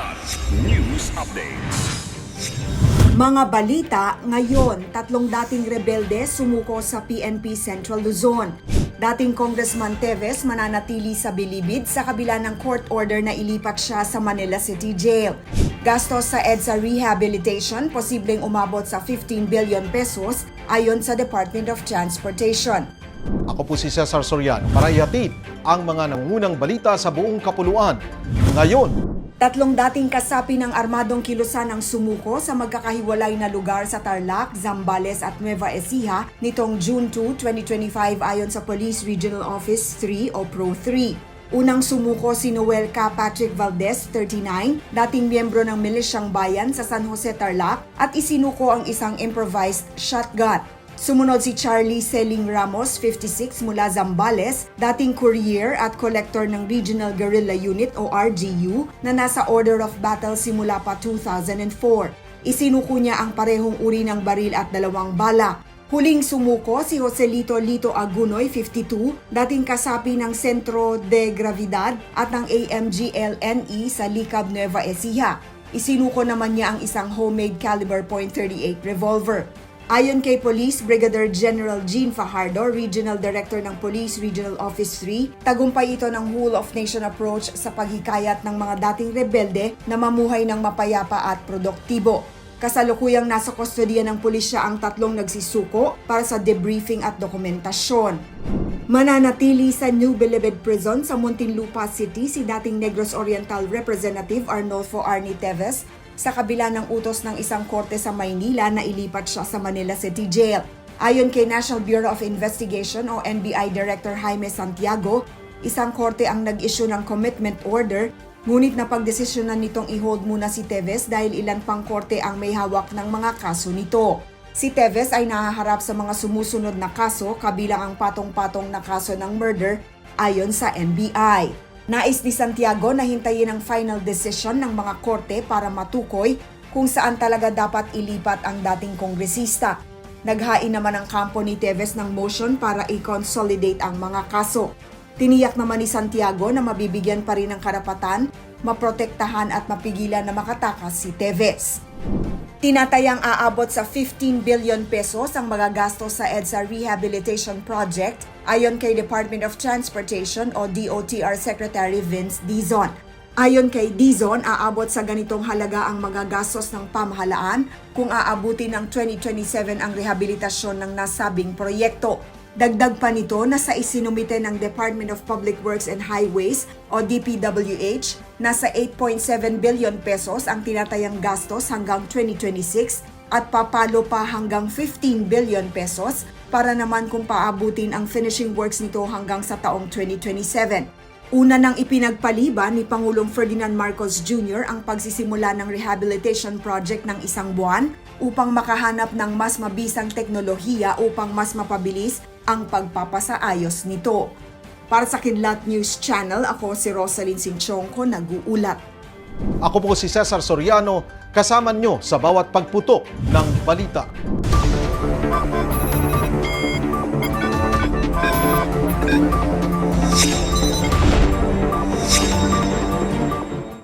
Kilat News Updates. Mga balita ngayon, tatlong dating rebelde sumuko sa PNP Central Luzon. Dating Congressman Teves mananatili sa bilibid sa kabila ng court order na ilipat siya sa Manila City Jail. Gastos sa EDSA rehabilitation posibleng umabot sa 15 billion pesos ayon sa Department of Transportation. Ako po si Cesar Soriano para ihatid ang mga nangungunang balita sa buong kapuluan. Ngayon, Tatlong dating kasapi ng armadong kilusan ang sumuko sa magkakahiwalay na lugar sa Tarlac, Zambales at Nueva Ecija nitong June 2, 2025 ayon sa Police Regional Office 3 o Pro 3. Unang sumuko si Noel K. Patrick Valdez, 39, dating miyembro ng Milisyang Bayan sa San Jose Tarlac at isinuko ang isang improvised shotgun. Sumunod si Charlie Seling Ramos, 56, mula Zambales, dating courier at collector ng Regional Guerrilla Unit o RGU na nasa Order of Battle simula pa 2004. Isinuko niya ang parehong uri ng baril at dalawang bala. Huling sumuko si Joselito Lito Agunoy, 52, dating kasapi ng Centro de Gravidad at ng AMG-LNE sa Licab Nueva Ecija. Isinuko naman niya ang isang homemade caliber .38 revolver. Ayon kay Police Brigadier General Jean Fajardo, Regional Director ng Police Regional Office 3, tagumpay ito ng whole of nation approach sa paghikayat ng mga dating rebelde na mamuhay ng mapayapa at produktibo. Kasalukuyang nasa kustodiya ng pulisya ang tatlong nagsisuko para sa debriefing at dokumentasyon. Mananatili sa New Bilibid Prison sa Muntinlupa City si dating Negros Oriental Representative Arnolfo Arnie Teves sa kabila ng utos ng isang korte sa Maynila na ilipat siya sa Manila City Jail. Ayon kay National Bureau of Investigation o NBI Director Jaime Santiago, isang korte ang nag-issue ng commitment order ngunit napagdesisyonan nitong i-hold muna si Teves dahil ilan pang korte ang may hawak ng mga kaso nito. Si Teves ay nahaharap sa mga sumusunod na kaso kabilang ang patong-patong na kaso ng murder ayon sa NBI. Nais ni Santiago na hintayin ang final decision ng mga korte para matukoy kung saan talaga dapat ilipat ang dating kongresista. Naghain naman ang kampo ni Teves ng motion para i-consolidate ang mga kaso. Tiniyak naman ni Santiago na mabibigyan pa rin ng karapatan, maprotektahan at mapigilan na makatakas si Teves. Tinatayang aabot sa 15 billion pesos ang magagastos sa EDSA Rehabilitation Project ayon kay Department of Transportation o DOTR Secretary Vince Dizon. Ayon kay Dizon, aabot sa ganitong halaga ang magagastos ng pamahalaan kung aabuti ng 2027 ang rehabilitasyon ng nasabing proyekto. Dagdag pa nito na sa isinumite ng Department of Public Works and Highways o DPWH, nasa 8.7 billion pesos ang tinatayang gastos hanggang 2026 at papalo pa hanggang 15 billion pesos para naman kung paabutin ang finishing works nito hanggang sa taong 2027. Una nang ipinagpaliban ni Pangulong Ferdinand Marcos Jr. ang pagsisimula ng rehabilitation project ng isang buwan upang makahanap ng mas mabisang teknolohiya upang mas mapabilis ang pagpapasaayos nito. Para sa Kidlat News Channel, ako si Rosalyn Sinchonko, nag-uulat. ako po si Cesar Soriano, kasama nyo sa bawat pagputok ng balita.